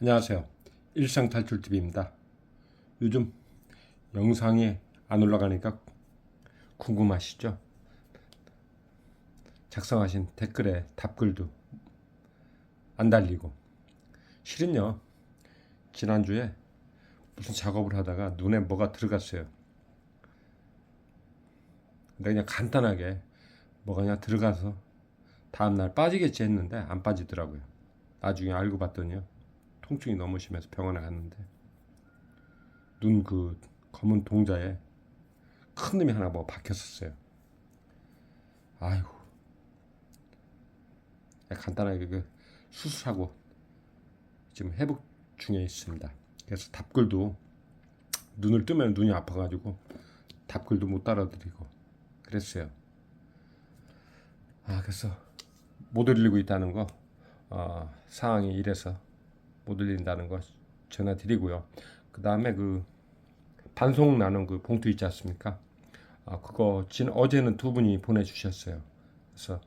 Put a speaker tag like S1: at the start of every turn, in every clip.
S1: 안녕하세요. 일상탈출TV입니다. 요즘 영상이 안 올라가니까 궁금하시죠? 작성하신 댓글에 답글도 안 달리고 실은요 지난주에 무슨 작업을 하다가 눈에 뭐가 들어갔어요. 근데 그냥 간단하게 뭐가 그냥 들어가서 다음날 빠지겠지 했는데 안 빠지더라고요. 나중에 알고 봤더니요. 통증이 너무 심해서 병원에 갔는데 눈 그 검은 동자에 큰 놈이 하나 뭐 박혔었어요. 아이고 간단하게 그 수술하고 지금 회복 중에 있습니다. 그래서 답글도 눈을 뜨면 눈이 아파가지고 답글도 못 따라드리고 그랬어요. 아 그래서 못 올리고 있다는 거 어, 상황이 이래서 못 올린다는 거 전해드리고요. 그 다음에 그 반송 나눈 그 봉투 있지 않습니까? 아, 그거 진 어제는 두 분이 보내주셨어요. 그래서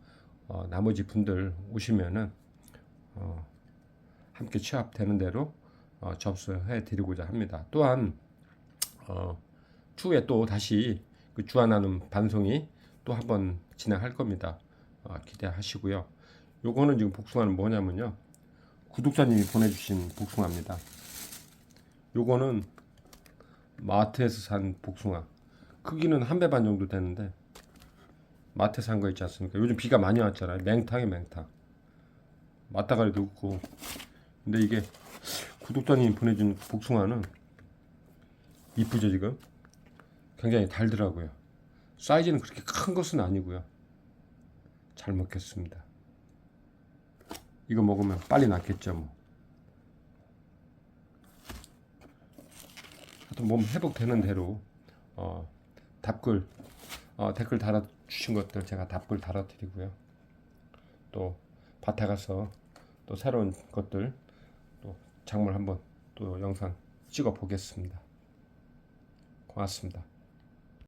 S1: 어, 나머지 분들 오시면은 어, 함께 취합되는 대로 어, 접수해 드리고자 합니다. 또한 어, 추후에 또 다시 그 나눔 반송이 또 한번 진행할 겁니다. 어, 기대하시고요. 요거는 지금 복숭아는 뭐냐면요. 구독자님이 보내주신 복숭아입니다. 요거는 마트에서 산 복숭아. 크기는 한 배 반 정도 되는데 마트에 산 거 있지 않습니까? 요즘 비가 많이 왔잖아요. 맹탕이 맹탕. 맞다가리도 없고. 근데 이게 구독자님이 보내준 복숭아는 이쁘죠 지금? 굉장히 달더라고요. 사이즈는 그렇게 큰 것은 아니고요. 잘 먹겠습니다. 이거 먹으면 빨리 낫겠죠 뭐. 하여튼 몸 회복되는 대로 어, 답글 어, 댓글 달아 주신 것들 제가 답글 달아 드리고요. 또 밭에 가서 또 새로운 것들 또 작물 한번 또 영상 찍어 보겠습니다. 고맙습니다.